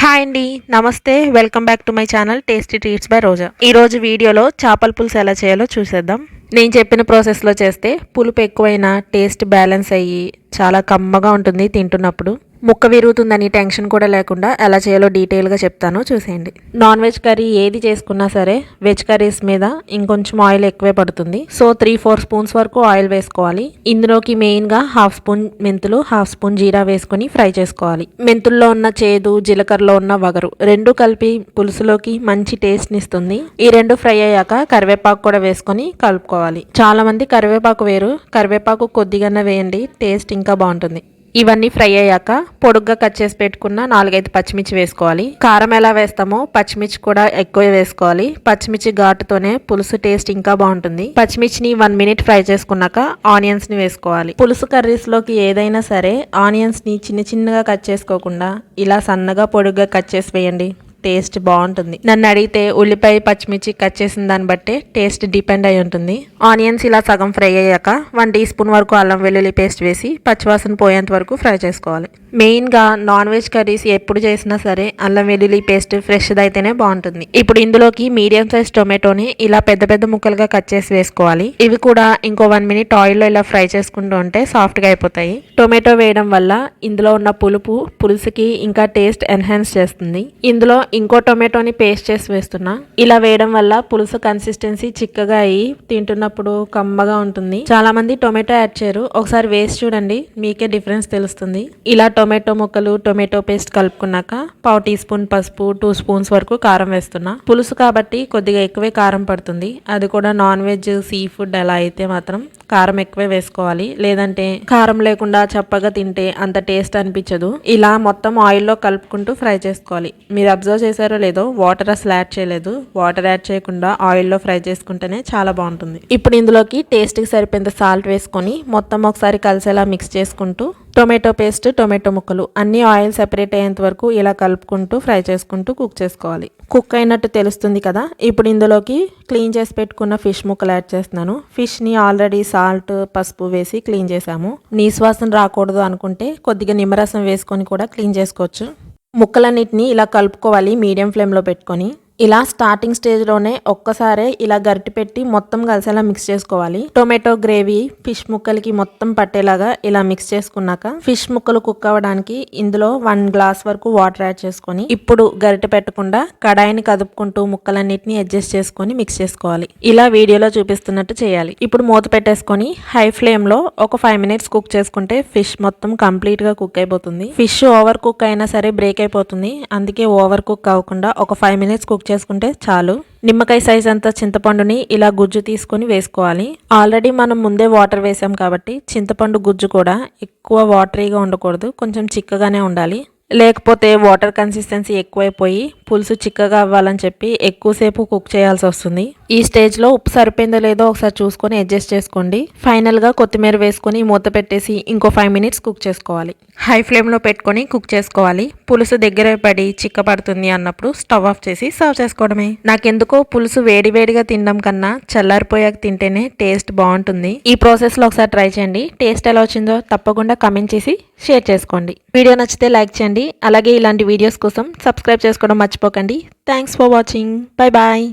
Hi అండి నమస్తే. Welcome back to my channel tasty treats by Roja ఈరోజు వీడియోలో చేపల పులుసు ఎలా చేయాలో చూసేద్దాం. నేను చెప్పిన ప్రాసెస్లో చేస్తే పులుపు ఎక్కువైనా టేస్ట్ బ్యాలెన్స్ అయ్యి చాలా కమ్మగా ఉంటుంది తింటున్నప్పుడు. ముక్క విరుగుతుందని టెన్షన్ కూడా లేకుండా ఎలా చేయాలో డీటెయిల్గా చెప్తాను చూసేయండి. నాన్ వెజ్ కర్రీ ఏది చేసుకున్నా సరే వెజ్ కర్రీస్ మీద ఇంకొంచెం ఆయిల్ ఎక్కువే పడుతుంది. సో త్రీ ఫోర్ స్పూన్స్ వరకు ఆయిల్ వేసుకోవాలి. ఇందులోకి మెయిన్గా హాఫ్ స్పూన్ మెంతులు హాఫ్ స్పూన్ జీరా వేసుకుని ఫ్రై చేసుకోవాలి. మెంతుల్లో ఉన్న చేదు జీలకర్రలో ఉన్న వగరు రెండు కలిపి పులుసులోకి మంచి టేస్ట్ని ఇస్తుంది. ఈ రెండు ఫ్రై అయ్యాక కరివేపాకు కూడా వేసుకొని కలుపుకోవాలి. చాలా మంది కరివేపాకు వేరు. కరివేపాకు కొద్దిగానే వేయండి టేస్ట్ ఇంకా బాగుంటుంది. ఇవన్నీ ఫ్రై అయ్యాక పొడుగ్గా కట్ చేసి పెట్టుకున్న నాలుగైదు పచ్చిమిర్చి వేసుకోవాలి. కారం ఎలా వేస్తామో పచ్చిమిర్చి కూడా ఎక్కువ వేసుకోవాలి. పచ్చిమిర్చి ఘాటుతోనే పులుసు టేస్ట్ ఇంకా బాగుంటుంది. పచ్చిమిర్చిని వన్ మినిట్ ఫ్రై చేసుకున్నాక ఆనియన్స్ని వేసుకోవాలి. పులుసు కర్రీస్లోకి ఏదైనా సరే ఆనియన్స్ని చిన్న చిన్నగా కట్ చేసుకోకుండా ఇలా సన్నగా పొడుగ్గా కట్ చేసి వేయండి. టేస్ట్ బాగుంటుంది. నన్ను అడిగితే ఉల్లిపాయ పచ్చిమిర్చి కట్ చేసిన దాన్ని బట్టే టేస్ట్ డిపెండ్ అయి ఉంటుంది. ఆనియన్స్ ఇలా సగం ఫ్రై అయ్యాక వన్ టీ స్పూన్ వరకు అల్లం వెల్లుల్లి పేస్ట్ వేసి పచ్చివాసన పోయేంత వరకు ఫ్రై చేసుకోవాలి. మెయిన్గా నాన్ వెజ్ కర్రీస్ ఎప్పుడు చేసినా సరే అల్లం వెల్లుల్లి పేస్ట్ ఫ్రెష్ది అయితేనే బాగుంటుంది. ఇప్పుడు ఇందులోకి మీడియం సైజ్ టొమాటోని ఇలా పెద్ద పెద్ద ముక్కలుగా కట్ చేసి వేసుకోవాలి. ఇవి కూడా ఇంకో వన్ మినిట్ ఆయిల్లో ఇలా ఫ్రై చేసుకుంటూ ఉంటే సాఫ్ట్గా అయిపోతాయి. టొమాటో వేయడం వల్ల ఇందులో ఉన్న పులుపు పులుసుకి ఇంకా టేస్ట్ ఎన్హాన్స్ చేస్తుంది. ఇందులో ఇంకో టొమాటోని పేస్ట్ చేసి వేస్తున్నా. ఇలా వేయడం వల్ల పులుసు కన్సిస్టెన్సీ చిక్కగా అయ్యి తింటున్నప్పుడు కమ్మగా ఉంటుంది. చాలా మంది టొమాటో యాడ్ చేయరు. ఒకసారి వేసి చూడండి మీకే డిఫరెన్స్ తెలుస్తుంది. ఇలా టొమాటో ముక్కలు టొమాటో పేస్ట్ కలుపుకున్నాక పావు టీ స్పూన్ పసుపు టూ స్పూన్స్ వరకు కారం వేస్తున్నా. పులుసు కాబట్టి కొద్దిగా ఎక్కువే కారం పడుతుంది. అది కూడా నాన్ వెజ్ సీ ఫుడ్ అలా అయితే మాత్రం కారం ఎక్కువే వేసుకోవాలి. లేదంటే కారం లేకుండా చప్పగా తింటే అంత టేస్ట్ అనిపించదు. ఇలా మొత్తం ఆయిల్లో కలుపుకుంటూ ఫ్రై చేసుకోవాలి. మీరు అబ్జర్వ్ చేశారో లేదో వాటర్ అసలు యాడ్ చేయలేదు. వాటర్ యాడ్ చేయకుండా ఆయిల్లో ఫ్రై చేసుకుంటేనే చాలా బాగుంటుంది. ఇప్పుడు ఇందులోకి టేస్ట్కి సరిపోయేంత సాల్ట్ వేసుకొని మొత్తం ఒకసారి కలిసేలా మిక్స్ చేసుకుంటూ టొమాటో పేస్ట్ టొమాటో ముక్కలు అన్ని ఆయిల్ సెపరేట్ అయ్యేంత వరకు ఇలా కలుపుకుంటూ ఫ్రై చేసుకుంటూ కుక్ చేసుకోవాలి. కుక్ అయినట్టు తెలుస్తుంది కదా? ఇప్పుడు ఇందులోకి క్లీన్ చేసి పెట్టుకున్న ఫిష్ ముక్కలు యాడ్ చేస్తున్నాను. ఫిష్ని ఆల్రెడీ సాల్ట్ పసుపు వేసి క్లీన్ చేసాము నీసువాసన రాకూడదు అనుకుంటే కొద్దిగా నిమ్మరసం వేసుకొని కూడా క్లీన్ చేసుకోవచ్చు. ముక్కలన్నిటిని ఇలా కలుపుకోవాలి మీడియం ఫ్లేమ్లో పెట్టుకొని. ఇలా స్టార్టింగ్ స్టేజ్లోనే ఒక్కసారే ఇలా గరిటి పెట్టి మొత్తం కలిసేలా మిక్స్ చేసుకోవాలి. టొమాటో గ్రేవీ ఫిష్ ముక్కలకి మొత్తం పట్టేలాగా ఇలా మిక్స్ చేసుకున్నాక ఫిష్ ముక్కలు కుక్ అవ్వడానికి ఇందులో వన్ గ్లాస్ వరకు వాటర్ యాడ్ చేసుకొని ఇప్పుడు గరిటె పెట్టకుండా కడాయిని కదుపుకుంటూ ముక్కలన్నిటిని అడ్జస్ట్ చేసుకొని మిక్స్ చేసుకోవాలి. ఇలా వీడియోలో చూపిస్తున్నట్టు చేయాలి. ఇప్పుడు మూత పెట్టేసుకొని హై ఫ్లేమ్లో ఒక ఫైవ్ మినిట్స్ కుక్ చేసుకుంటే ఫిష్ మొత్తం కంప్లీట్గా కుక్ అయిపోతుంది. ఫిష్ ఓవర్ కుక్ అయినా సరే బ్రేక్ అయిపోతుంది. అందుకే ఓవర్ కుక్ అవ్వకుండా ఒక ఫైవ్ మినిట్స్ కుక్ చేసుకుంటే చాలు. నిమ్మకాయ సైజ్ అంతా చింతపండుని ఇలా గుజ్జు తీసుకొని వేసుకోవాలి. ఆల్రెడీ మనం ముందే వాటర్ వేసాం కాబట్టి చింతపండు గుజ్జు కూడా ఎక్కువ వాటరీగా ఉండకూడదు. కొంచెం చిక్కగానే ఉండాలి. లేకపోతే వాటర్ కన్సిస్టెన్సీ ఎక్కువైపోయి పులుసు చిక్కగా అవ్వాలని చెప్పి ఎక్కువసేపు కుక్ చేయాల్సి వస్తుంది. ఈ స్టేజ్లో ఉప్పు సరిపోయిందో లేదో ఒకసారి చూసుకొని అడ్జస్ట్ చేసుకోండి. ఫైనల్గా కొత్తిమీర వేసుకొని మూత పెట్టేసి ఇంకో ఫైవ్ మినిట్స్ కుక్ చేసుకోవాలి. హై ఫ్లేమ్లో పెట్టుకొని కుక్ చేసుకోవాలి. పులుసు దగ్గర పడి చిక్కపడుతుంది అన్నప్పుడు స్టవ్ ఆఫ్ చేసి సర్వ్ చేసుకోవడమే. నాకెందుకో పులుసు వేడివేడిగా తినడం కన్నా చల్లారిపోయాక తింటేనే టేస్ట్ బాగుంటుంది. ఈ ప్రాసెస్లో ఒకసారి ట్రై చేయండి. టేస్ట్ ఎలా వచ్చిందో తప్పకుండా కమెంట్ చేసి షేర్ చేసుకోండి. వీడియో నచ్చితే లైక్ చేయండి. చేయండి అలాగే ఇలాంటి వీడియోస్ కోసం సబ్స్క్రైబ్ చేసుకోవడం మర్చిపోకండి. Thanks for watching bye bye